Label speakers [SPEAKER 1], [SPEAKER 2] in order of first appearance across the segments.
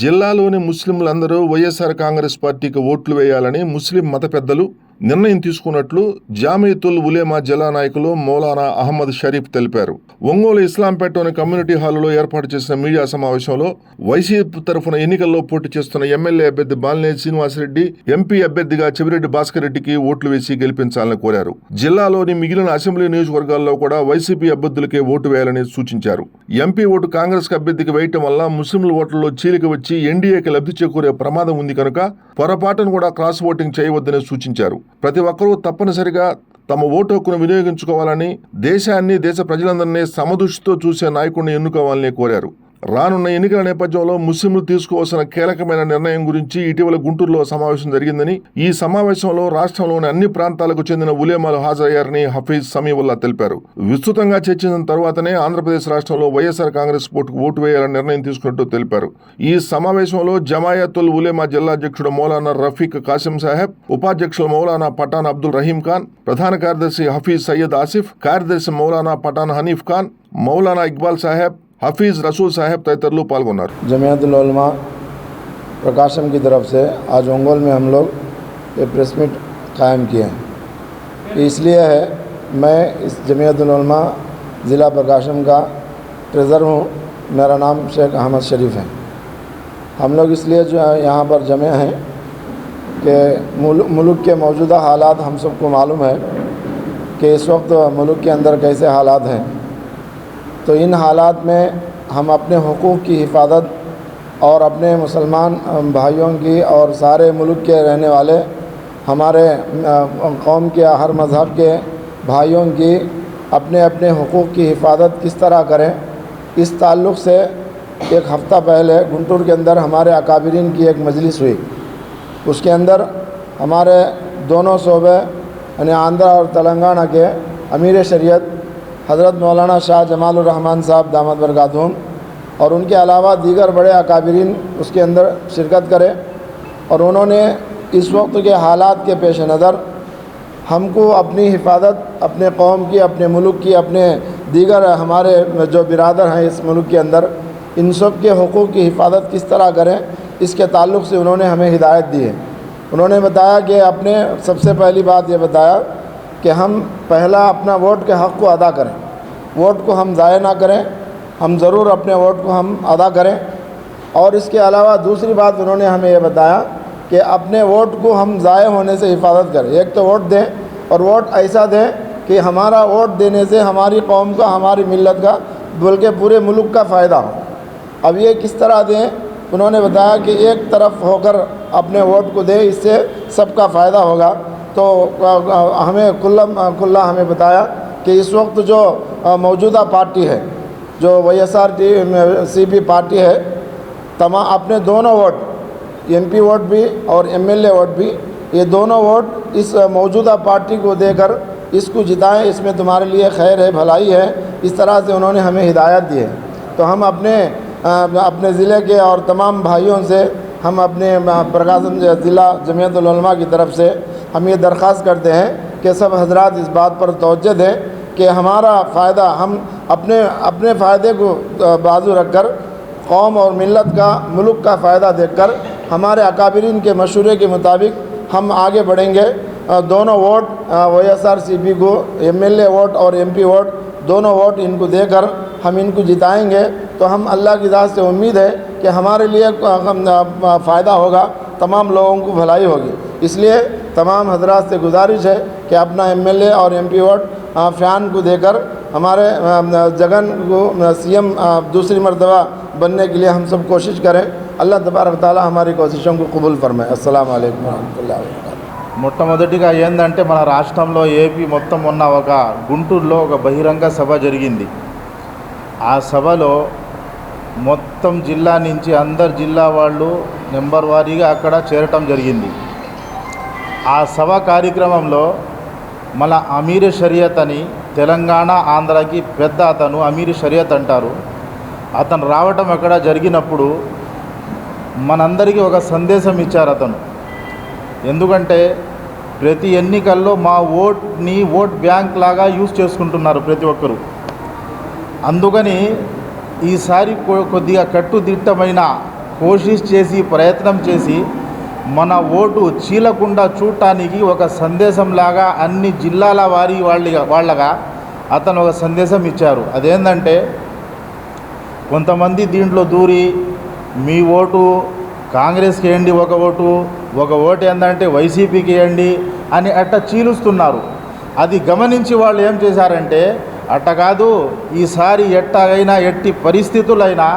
[SPEAKER 1] జిల్లాలోని ముస్లింలందరూ వైఎస్ఆర్ కాంగ్రెస్ పార్టీకి ఓట్లు వేయాలని ముస్లిం మత పెద్దలు నిర్ణయం తీసుకున్నట్లు జామీతుల్ ఉలేమా జిల్లా నాయకులు మౌలానా అహ్మద్ షరీఫ్ తెలిపారు. ఒంగోలు ఇస్లాంపేటలోని కమ్యూనిటీ హాలులో ఏర్పాటు చేసిన మీడియా సమావేశంలో వైసీపీ తరఫున ఎన్నికల్లో పోటీ చేస్తున్న ఎమ్మెల్యే అభ్యర్థి బాలినేని శ్రీనివాసరెడ్డి ఎంపీ అభ్యర్థిగా చెవిరెడ్డి భాస్కర్ రెడ్డికి ఓట్లు వేసి గెలిపించాలని కోరారు. జిల్లాలోని మిగిలిన అసెంబ్లీ నియోజకవర్గాల్లో కూడా వైసీపీ అభ్యర్థులకే ఓటు వేయాలని సూచించారు. ఎంపీ ఓటు కాంగ్రెస్ అభ్యర్థికి వేయటం వల్ల ముస్లింల ఓట్లలో చీలిక వచ్చి ఎన్డీఏకి లబ్ధి చేకూరే ప్రమాదం ఉంది కనుక పొరపాటును కూడా క్రాస్ ఓటింగ్ చేయవద్దని సూచించారు. ప్రతి ఒక్కరూ తప్పనిసరిగా తమ ఓటు హక్కును వినియోగించుకోవాలని దేశాన్ని దేశ ప్రజలందరినీ సమదృష్టితో చూసే నాయకుడిని ఎన్నుకోవాలని కోరారు. రానున్న ఎన్నికల నేపథ్యంలో ముస్లింలు తీసుకోవాల్సిన కీలకమైన నిర్ణయం గురించి ఇటీవల గుంటూరులో సమావేశం జరిగిందని ఈ సమావేశంలో రాష్ట్రంలోని అన్ని ప్రాంతాలకు చెందిన ఉలేమాలు హాజరయ్యారని హఫీజ్ సమీవుల్లా తెలిపారు. విస్తృతంగా చర్చించిన తర్వాతనే ఆంధ్రప్రదేశ్ రాష్ట్రంలో వైఎస్ఆర్ కాంగ్రెస్ ఓటుకు ఓటు వేయాలని నిర్ణయం తీసుకున్నట్టు తెలిపారు. ఈ సమావేశంలో జమాయతుల్ ఉలేమా జిల్లా అధ్యక్షుడు మౌలానా రఫీక్ కాసిం సాహెబ్ ఉపాధ్యక్షులు మౌలానా పఠాన్ అబ్దుల్ రహీం ఖాన్ ప్రధాన కార్యదర్శి హఫీజ్ సయ్యద్ ఆసిఫ్ కార్యదర్శి మౌలానా పఠాన్ హనీఫ్ ఖాన్ మౌలానా ఇక్బాల్ సాహెబ్ حفیظ رسول صاحب تیترلو پالگونر۔
[SPEAKER 2] جمعیت العلماء پرکاشم کی طرف سے آج انگول میں ہم لوگ یہ پریس میٹ قائم کیے ہیں۔ اس لیے ہے میں اس جمعیت العلماء ضلع پرکاشم کا ٹریزر ہوں۔ میرا نام شیخ احمد شریف ہے۔ ہم لوگ اس لیے جو یہاں پر جمع ہیں کہ ملک کے موجودہ حالات ہم سب کو معلوم ہے کہ اس وقت ملک کے اندر کیسے حالات ہیں۔ تو ان حالات میں ہم اپنے حقوق کی حفاظت اور اپنے مسلمان بھائیوں کی اور سارے ملک کے رہنے والے، ہمارے قوم کے، ہر مذہب کے بھائیوں کی اپنے اپنے حقوق کی حفاظت کس طرح کریں؟ اس تعلق سے ایک ہفتہ پہلے گنٹور کے اندر ہمارے اکابرین کی ایک مجلس ہوئی۔ اس کے اندر ہمارے دونوں صوبے یعنی آندھرا اور تلنگانہ کے امیر شریعت حضرت مولانا شاہ جمال الرحمن صاحب دامت برکاتہم اور ان کے علاوہ دیگر بڑے اکابرین اس کے اندر شرکت کرے اور انہوں نے اس وقت کے حالات کے پیش نظر ہم کو اپنی حفاظت، اپنے قوم کی، اپنے ملک کی، اپنے دیگر ہمارے جو برادر ہیں اس ملک کے اندر ان سب کے حقوق کی حفاظت کس طرح کریں، اس کے تعلق سے انہوں نے ہمیں ہدایت دی ہے۔ انہوں نے بتایا کہ اپنے سب سے پہلی بات یہ بتایا کہ ہم پہلا اپنا ووٹ کے حق کو ادا کریں۔ ووٹ کو ہم ضائع نہ کریں۔ ہم ضرور اپنے ووٹ کو ہم ادا کریں۔ اور اس کے علاوہ دوسری بات انہوں نے ہمیں یہ بتایا کہ اپنے ووٹ کو ہم ضائع ہونے سے حفاظت کریں۔ ایک تو ووٹ دیں اور ووٹ ایسا دیں کہ ہمارا ووٹ دینے سے ہماری قوم کا، ہماری ملت کا، بلکہ پورے ملک کا فائدہ ہو۔ اب یہ کس طرح دیں؟ انہوں نے بتایا کہ ایک طرف ہو کر اپنے ووٹ کو دیں، اس سے سب کا فائدہ ہوگا۔ تو ہمیں کلّہ کلّہ ہمیں بتایا کہ اس وقت جو موجودہ پارٹی ہے، جو وائی ایس آر ٹی سی پی پارٹی ہے، تمام اپنے دونوں ووٹ ایم پی ووٹ بھی اور ایم ایل اے ووٹ بھی، یہ دونوں ووٹ اس موجودہ پارٹی کو دے کر اس کو جتائیں، اس میں تمہارے لیے خیر ہے، بھلائی ہے، اس طرح سے انہوں نے ہمیں ہدایت دی ہے۔ تو ہم اپنے اپنے ضلع کے اور تمام بھائیوں سے، ہم اپنے پرکاشن ضلع جمعیت العلماء کی طرف سے ہم یہ درخواست کرتے ہیں کہ سب حضرات اس بات پر توجہ دیں کہ ہمارا فائدہ ہم اپنے اپنے فائدے کو بازو رکھ کر قوم اور ملت کا ملک کا فائدہ دیکھ کر ہمارے اکابرین کے مشورے کے مطابق ہم آگے بڑھیں گے۔ دونوں ووٹ، وی ایس آر سی پی کو، ایم ایل اے ووٹ اور ایم پی ووٹ، دونوں ووٹ ان کو دے کر ہم ان کو جتائیں گے۔ تو ہم اللہ کی ذات سے امید ہے کہ ہمارے لیے فائدہ ہوگا۔ تمام لوگوں کو بھلائی ہوگی۔ اس لیے تمام حضرات سے گزارش ہے کہ اپنا ایم ایل اے اور ایم پی ووٹ فیان کو دے کر ہمارے جگن کو سی ایم دوسری مرتبہ بننے کے لیے ہم سب کوشش کریں۔ اللہ تبارک تعالیٰ ہماری کوششوں کو قبول فرمائے۔ السلام علیکم ورحمۃ اللہ وبرکاتہ۔
[SPEAKER 3] మొట్టమొదటిగా ఏంటంటే మన రాష్ట్రంలో ఏపీ మొత్తం ఉన్న ఒక గుంటూరులో ఒక బహిరంగ سب జరిగింది. ఆ సభలో మొత్తం జిల్లా నుంచి అందరు జిల్లా వాళ్ళు నెంబర్ వారీగా అక్కడ చేరటం జరిగింది. ఆ సభ కార్యక్రమంలో మన అమీర్ షరియత్ అని తెలంగాణ ఆంధ్రాకి పెద్ద అతను అమీర్ షరియత్ అంటారు. అతను రావటం అక్కడ జరిగినప్పుడు మనందరికీ ఒక సందేశం ఇచ్చారు అతను. ఎందుకంటే ప్రతి ఎన్నికల్లో మా ఓట్ని ఓట్ బ్యాంక్ లాగా యూజ్ చేసుకుంటున్నారు ప్రతి ఒక్కరు. అందుకని ఈసారి కొ- కొద్దిగా కట్టుదిట్టమైన కోషిష్ చేసి ప్రయత్నం చేసి మన ఓటు చీలకుండా చూడటానికి ఒక సందేశంలాగా అన్ని జిల్లాల వారి వాళ్ళ వాళ్ళగా అతను ఒక సందేశం ఇచ్చారు. అదేంటంటే కొంతమంది దీంట్లో దూరి మీ ఓటు కాంగ్రెస్కి వేయండి ఒక ఓటు ఒక ఓటు ఏంటంటే వైసీపీకి వేయండి అని అట్ట చీలుస్తున్నారు. అది గమనించి వాళ్ళు ఏం చేశారంటే అట్ట కాదు ఈసారి ఎట్టగైనా ఎట్టి పరిస్థితులైనా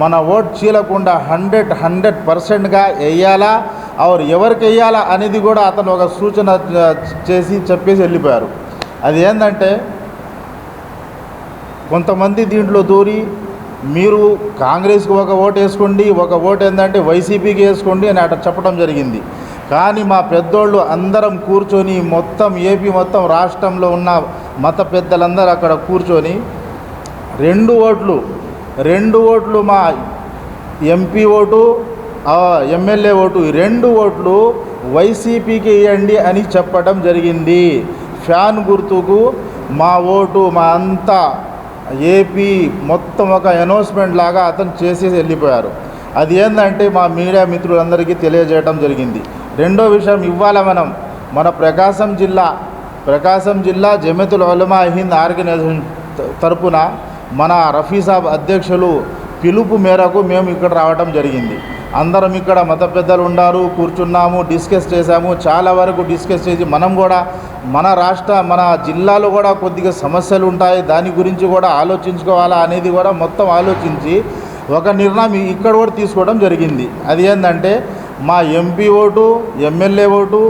[SPEAKER 3] మన ఓట్ చీలకుండా హండ్రెడ్ హండ్రెడ్ పర్సెంట్గా వేయాలా? ఆరు ఎవరికి వేయాలా అనేది కూడా అతను ఒక సూచన చేసి చెప్పేసి వెళ్ళిపోయారు. అది ఏంటంటే కొంతమంది దీంట్లో దూరి మీరు కాంగ్రెస్కి ఒక ఓటు వేసుకోండి ఒక ఓటు ఏంటంటే వైసీపీకి వేసుకోండి అని అట్లా చెప్పడం జరిగింది. కానీ మా పెద్దోళ్ళు అందరం కూర్చొని మొత్తం ఏపీ మొత్తం రాష్ట్రంలో ఉన్న మత పెద్దలందరూ అక్కడ కూర్చొని రెండు ఓట్లు రెండు ఓట్లు మా ఎంపీ ఓటు ఎమ్మెల్యే ఓటు ఈ రెండు ఓట్లు వైసీపీకి ఇవ్వండి అని చెప్పడం జరిగింది. ఫ్యాన్ గుర్తుకు మా ఓటు మా అంతా ఏపీ మొత్తం ఒక అనౌన్స్మెంట్ లాగా అతను చేసేసి వెళ్ళిపోయారు. అది ఏంటంటే మా మీడియా మిత్రులందరికీ తెలియజేయడం జరిగింది. రెండో విషయం ఇవ్వాలి మనం? మన ప్రకాశం జిల్లా ప్రకాశం జిల్లా జమెతుల ఉలమా హింద్ ఆర్గనైజేషన్ తరపున మన రఫీసాబ్ అధ్యక్షులు పిలుపు మేరకు మేము ఇక్కడ రావడం జరిగింది. అందరం ఇక్కడ మత పెద్దలు ఉన్నారు కూర్చున్నాము డిస్కస్ చేశాము. చాలా వరకు డిస్కస్ చేసి మనం కూడా మన రాష్ట్ర మన జిల్లాలో కూడా కొద్దిగా సమస్యలు ఉంటాయి. దాని గురించి కూడా ఆలోచించుకోవాలా అనేది కూడా మొత్తం ఆలోచించి ఒక నిర్ణయం ఇక్కడ కూడా తీసుకోవడం జరిగింది. అది ఏంటంటే మా ఎంపీ ఓటు ఎమ్మెల్యే ఓటు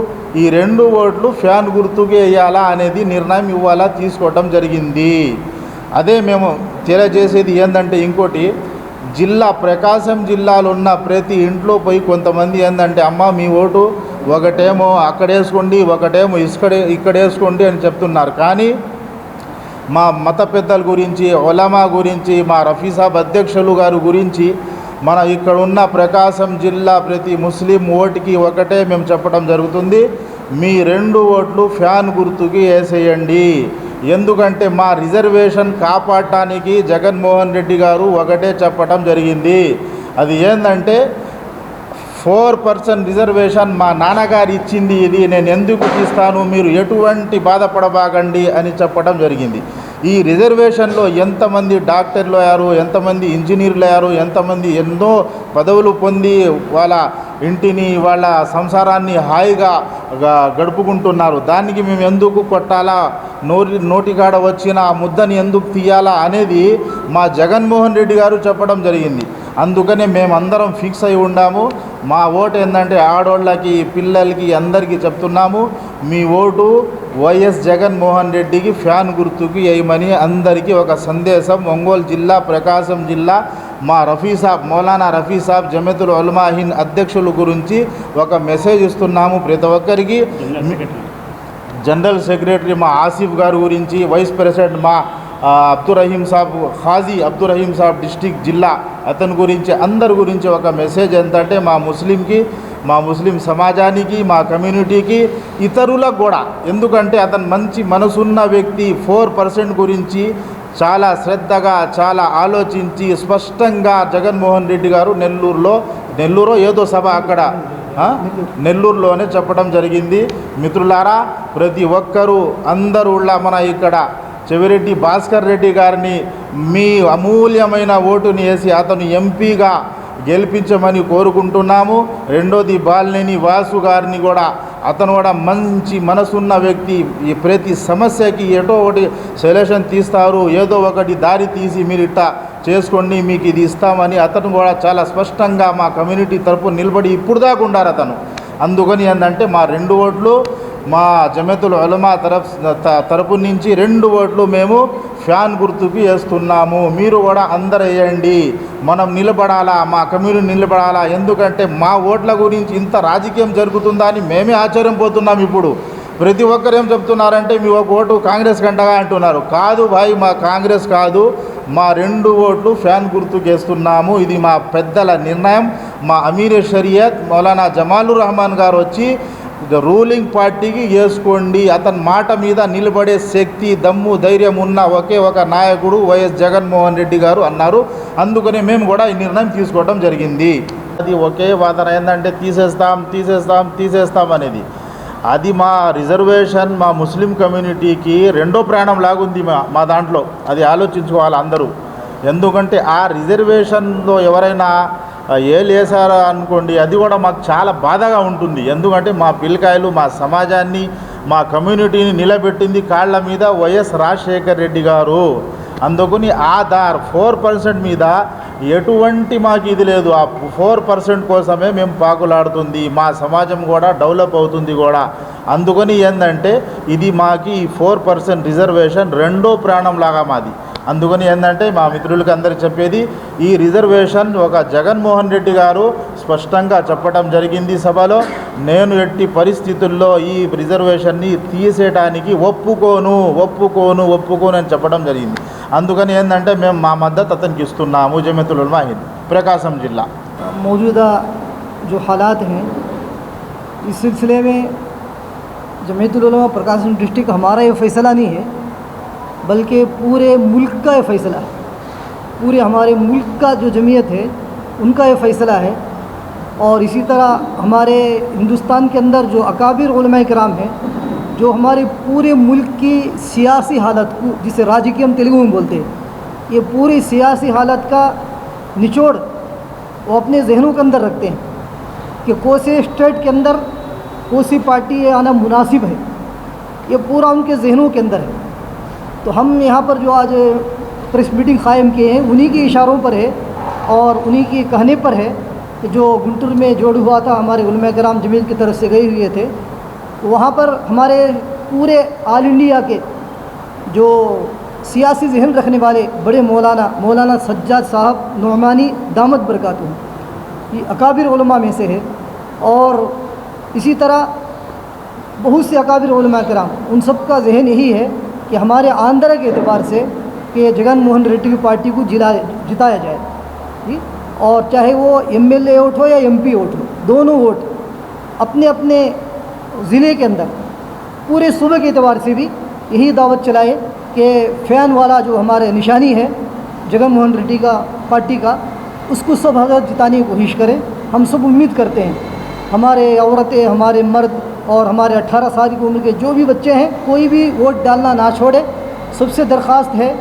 [SPEAKER 3] ఈ రెండు ఓట్లు ఫ్యాన్ గుర్తుకి వేయాలా అనేది నిర్ణయం ఇవ్వాలా తీసుకోవడం జరిగింది. అదే మేము తెలియజేసేది ఏంటంటే ఇంకోటి జిల్లా ప్రకాశం జిల్లాలో ఉన్న ప్రతి ఇంట్లో పోయి కొంతమంది ఏంటంటే అమ్మ మీ ఓటు ఒకటేమో అక్కడ వేసుకోండి ఒకటేమో ఇక్కడే ఇక్కడ వేసుకోండి అని చెప్తున్నారు. కానీ మా మత పెద్దల గురించి ఒలమా గురించి మా రఫీసాబ్ అధ్యక్షులు గారు గురించి మన ఇక్కడ ఉన్న ప్రకాశం జిల్లా ప్రతి ముస్లిం ఓటుకి ఒకటే మేము చెప్పడం జరుగుతుంది. మీ రెండు ఓట్లు ఫ్యాన్ గుర్తుకి వేసేయండి. ఎందుకంటే మా రిజర్వేషన్ కాపాడటానికి జగన్మోహన్ రెడ్డి గారు ఒకటే చెప్పడం జరిగింది. అది ఏంటంటే ఫోర్ పర్సెంట్ రిజర్వేషన్ మా నాన్నగారు ఇచ్చింది ఇది నేను ఎందుకు ఇస్తాను మీరు ఎటువంటి బాధపడబాగండి అని చెప్పడం జరిగింది. ఈ రిజర్వేషన్లో ఎంతమంది డాక్టర్లు అయ్యారు ఎంతమంది ఇంజనీర్లు అయ్యారు ఎంతమంది ఎన్నో పదవులు పొంది వాళ్ళ ఇంటిని వాళ్ళ సంసారాన్ని హాయిగా గడుపుకుంటున్నారు. దానికి మేము ఎందుకు కొట్టాలా? నోటి నోటికాడ వచ్చిన ఆ ముద్దని ఎందుకు తీయాలా అనేది మా జగన్మోహన్ రెడ్డి గారు చెప్పడం జరిగింది. అందుకనే మేమందరం ఫిక్స్ అయి ఉండాము. మా ఓటు ఏంటంటే ఆడోళ్ళకి పిల్లలకి అందరికీ చెప్తున్నాము. మీ ఓటు వైఎస్ జగన్మోహన్ రెడ్డికి ఫ్యాన్ గుర్తుకి వేయమని అందరికీ ఒక సందేశం. ఒంగోలు జిల్లా ప్రకాశం జిల్లా మా రఫీ సాబ్ మౌలానా రఫీ సాబ్ జమెతుల్ ఉల్మాహిన్ అధ్యక్షుల గురించి ఒక మెసేజ్ ఇస్తున్నాము ప్రతి ఒక్కరికి. జనరల్ సెక్రటరీ మా ఆసిఫ్ గారి గురించి వైస్ ప్రెసిడెంట్ మా అబ్దురహీం సాబ్ ఖాజీ అబ్దురహీం సాబ్ డిస్టిక్ జిల్లా. అతని గురించి అందరి గురించి ఒక మెసేజ్ ఏంటంటే మా ముస్లింకి మా ముస్లిం సమాజానికి మా కమ్యూనిటీకి ఇతరులకు కూడా ఎందుకంటే అతను మంచి మనసున్న వ్యక్తి ఫోర్ పర్సెంట్ గురించి చాలా శ్రద్ధగా చాలా ఆలోచించి స్పష్టంగా జగన్మోహన్ రెడ్డి గారు నెల్లూరులో నెల్లూరు ఏదో సభ అక్కడ నెల్లూరులోనే చెప్పడం జరిగింది. మిత్రులారా ప్రతి ఒక్కరూ అందరూ మన ఇక్కడ చెవిరెడ్డి భాస్కర్ రెడ్డి గారిని మీ అమూల్యమైన ఓటుని వేసి అతను ఎంపీగా గెలిపించమని కోరుకుంటున్నాము. రెండోది బాలినేని వాసు గారిని కూడా అతను కూడా మంచి మనసున్న వ్యక్తి. ఈ ప్రతి సమస్యకి ఏటో ఒకటి సొల్యూషన్ తీస్తారు. ఏదో ఒకటి దారి తీసి మీరు ఇట్టా చేసుకోండి మీకు ఇది ఇస్తామని అతను కూడా చాలా స్పష్టంగా మా కమ్యూనిటీ తరపు నిలబడి ఇప్పుడు దాకా ఉండారు అతను. అందుకని ఏంటంటే మా రెండు ఓట్లు మా జమెతుల్ ఉలమా తరఫ్ త- తరపు నుంచి రెండు ఓట్లు మేము ఫ్యాన్ గుర్తుకి వేస్తున్నాము. మీరు కూడా అందరు వేయండి. మనం నిలబడాలా? మా కమ్యూనిటీ నిలబడాలా? ఎందుకంటే మా ఓట్ల గురించి ఇంత రాజకీయం జరుగుతుందా అని మేమే ఆశ్చర్యపోతున్నాం ఇప్పుడు. ప్రతి ఒక్కరు ఏం చెప్తున్నారంటే మీ ఒక ఓటు కాంగ్రెస్ కంటగా అంటున్నారు. కాదు భాయ్ మా కాంగ్రెస్ కాదు. మా రెండు ఓట్లు ఫ్యాన్ గుర్తుకు వేస్తున్నాము. ఇది మా పెద్దల నిర్ణయం. మా అమీర్ షరియత్ మౌలానా జమాలుర్ రహమాన్ గారు వచ్చి రూలింగ్ పార్టీకి వేసుకోండి. అతని మాట మీద నిలబడే శక్తి దమ్ము ధైర్యం ఉన్న ఒకే ఒక నాయకుడు వైఎస్ జగన్మోహన్ రెడ్డి గారు అన్నారు. అందుకనే మేము కూడా ఈ నిర్ణయం తీసుకోవడం జరిగింది. అది ఒకే వాదన ఏంటంటే తీసేస్తాం తీసేస్తాం తీసేస్తాం అనేది. అది మా రిజర్వేషన్ మా ముస్లిం కమ్యూనిటీకి రెండో ప్రాణం లాగుంది మా మా దాంట్లో. అది ఆలోచించుకోవాలి అందరూ. ఎందుకంటే ఆ రిజర్వేషన్లో ఎవరైనా ఏలు వేసారా అనుకోండి అది కూడా మాకు చాలా బాధగా ఉంటుంది. ఎందుకంటే మా పిల్లకాయలు మా సమాజాన్ని మా కమ్యూనిటీని నిలబెట్టింది కాళ్ళ మీద వైఎస్ రాజశేఖర్ రెడ్డి గారు. అందుకని ఆధార్ ఫోర్ పర్సెంట్ మీద ఎటువంటి మాకు ఇది లేదు. ఆ ఫోర్ పర్సెంట్ కోసమే మేము పాకులాడుతుంది. మా సమాజం కూడా డెవలప్ అవుతుంది కూడా. అందుకని ఏంటంటే ఇది మాకు ఈ ఫోర్ పర్సెంట్ రిజర్వేషన్ రెండో ప్రాణం లాగా మాది. అందుకని ఏంటంటే మా మిత్రులకి అందరికి చెప్పేది ఈ రిజర్వేషన్ ఒక జగన్మోహన్ రెడ్డి గారు స్పష్టంగా చెప్పడం జరిగింది సభలో నేను ఎట్టి పరిస్థితుల్లో ఈ రిజర్వేషన్ని తీసేయడానికి ఒప్పుకోను ఒప్పుకోను ఒప్పుకోను అని చెప్పడం జరిగింది అందుకని ఏంటంటే మేము మా మద్దతు అతనికి ఇస్తున్నాము జమితుల్ ఉలమా హింద్ ప్రకాశం జిల్లా
[SPEAKER 4] मौजूदा जो हालात हैं इस सिलसिले में जमीयतुलमा प्रकाशन डिस्ट्रिक्ट हमारा ये फ़ैसला नहीं है بلکہ پورے ملک کا یہ فیصلہ ہے۔ پورے ہمارے ملک کا جو جمعیت ہے، ان کا یہ فیصلہ ہے۔ اور اسی طرح ہمارے ہندوستان کے اندر جو اکابر علماء کرام ہیں، جو ہمارے پورے ملک کی سیاسی حالت کو، جسے راجی کی ہم تیلگو میں بولتے ہیں، یہ پوری سیاسی حالت کا نچوڑ وہ اپنے ذہنوں کے اندر رکھتے ہیں کہ کون سے اسٹیٹ کے اندر کون سی پارٹی آنا مناسب ہے۔ یہ پورا ان کے ذہنوں کے اندر ہے۔ تو ہم یہاں پر جو آج پریس میٹنگ قائم کیے ہیں، انہی کے اشاروں پر ہے اور انہی کے کہنے پر ہے کہ جو گنٹر میں جوڑ ہوا تھا، ہمارے علماء کرام جمیل کی طرف سے گئے ہوئے تھے، وہاں پر ہمارے پورے آل انڈیا کے جو سیاسی ذہن رکھنے والے بڑے مولانا مولانا سجاد صاحب نعمانی دامت برکاتہ یہ اکابر علماء میں سے ہے اور اسی طرح بہت سے اکابر علماء کرام، ان سب کا ذہن یہی ہے کہ ہمارے آندھرا کے اعتبار سے کہ جگن موہن ریڈی کی پارٹی کو جلا جتایا جائے۔ جی؟ اور چاہے وہ ایم ایل اے ووٹ ہو یا ایم پی ووٹ ہو، دونوں ووٹ اپنے اپنے ضلع کے اندر پورے صوبے کے اعتبار سے بھی یہی دعوت چلائے کہ فین والا جو ہمارے نشانی ہے، جگن موہن ریڈی کا پارٹی کا، اس کو سب حضرت جتانے کی کوشش کریں۔ ہم سب امید کرتے ہیں ہمارے عورتیں، ہمارے مرد اور ہمارے اٹھارہ سال کی عمر کے جو بھی بچے ہیں، کوئی بھی ووٹ ڈالنا نہ چھوڑے۔ سب سے درخواست ہے،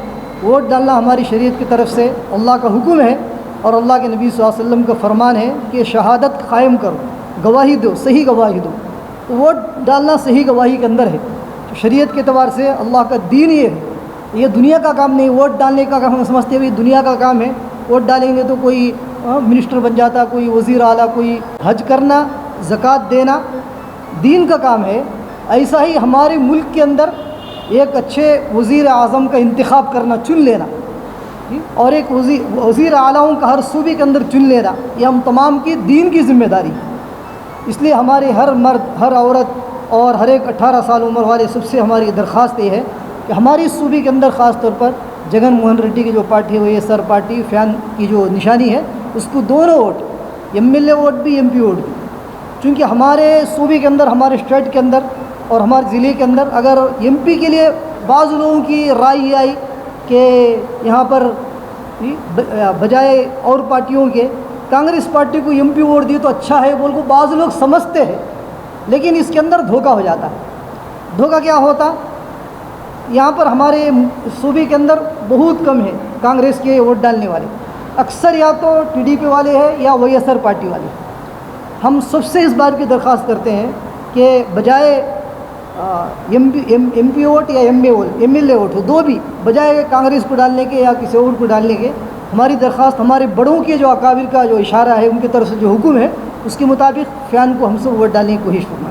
[SPEAKER 4] ووٹ ڈالنا ہماری شریعت کی طرف سے اللہ کا حکم ہے اور اللہ کے نبی صلی اللہ علیہ وسلم کا فرمان ہے کہ شہادت قائم کرو، گواہی دو، صحیح گواہی دو۔ تو ووٹ ڈالنا صحیح گواہی کے اندر ہے۔ شریعت کے اعتبار سے اللہ کا دین یہ ہے۔ یہ دنیا کا کام نہیں، ووٹ ڈالنے کا کام ہم سمجھتے ہوئے یہ دنیا کا کام ہے۔ ووٹ ڈالیں گے تو کوئی منسٹر بن جاتا، کوئی وزیر اعلیٰ، کوئی حج کرنا زکوٰۃ دینا دین کا کام ہے، ایسا ہی ہمارے ملک کے اندر ایک اچھے وزیر اعظم کا انتخاب کرنا چن لینا۔ اور ایک وزیر وزیر کا ہر صوبے کے اندر چن لینا، یہ ہم تمام کی دین کی ذمہ داری اس لیے ہمارے ہر مرد، ہر عورت اور ہر ایک اٹھارہ سال عمر والے سب سے ہماری درخواست یہ ہے کہ ہماری صوبے کے اندر خاص طور پر جگن موہن ریڈی کی جو پارٹی ہے سر پارٹی، فین کی جو نشانی ہے، اس کو دونوں ووٹ، ایم ایل اے ووٹ بھی، ایم پی ووٹ بھی۔ چونکہ ہمارے صوبے کے اندر، ہمارے اسٹیٹ کے اندر اور ہمارے ضلعے کے اندر اگر ایم پی کے لیے بعض لوگوں کی رائے یہ آئی کہ یہاں پر جی، بجائے اور پارٹیوں کے کانگریس پارٹی کو ایم پی ووٹ دی تو اچھا ہے بول کو بعض لوگ سمجھتے ہیں، لیکن اس کے اندر دھوکہ ہو جاتا ہے۔ دھوکہ کیا ہوتا؟ یہاں پر ہمارے صوبے کے اندر بہت کم ہے کانگریس کے ووٹ ڈالنے والے۔ اکثر یا تو ٹی ڈی پی والے ہیں یا وائی ایس آر پارٹی والے ہیں۔ ہم سب سے اس بات کی درخواست کرتے ہیں کہ بجائے ایم پی ووٹ یا ایم اے ووٹ، ایم ایل اے ووٹ ہو، دو بھی، بجائے کانگریس کو ڈالنے کے یا کسی اور کو ڈالنے کے ہماری درخواست ہمارے بڑوں کے جو اکابر کا جو اشارہ ہے، ان کی طرف سے جو حکم ہے، اس کے مطابق فیان کو ہم سب ووٹ ڈالنے کی کوشش کرنا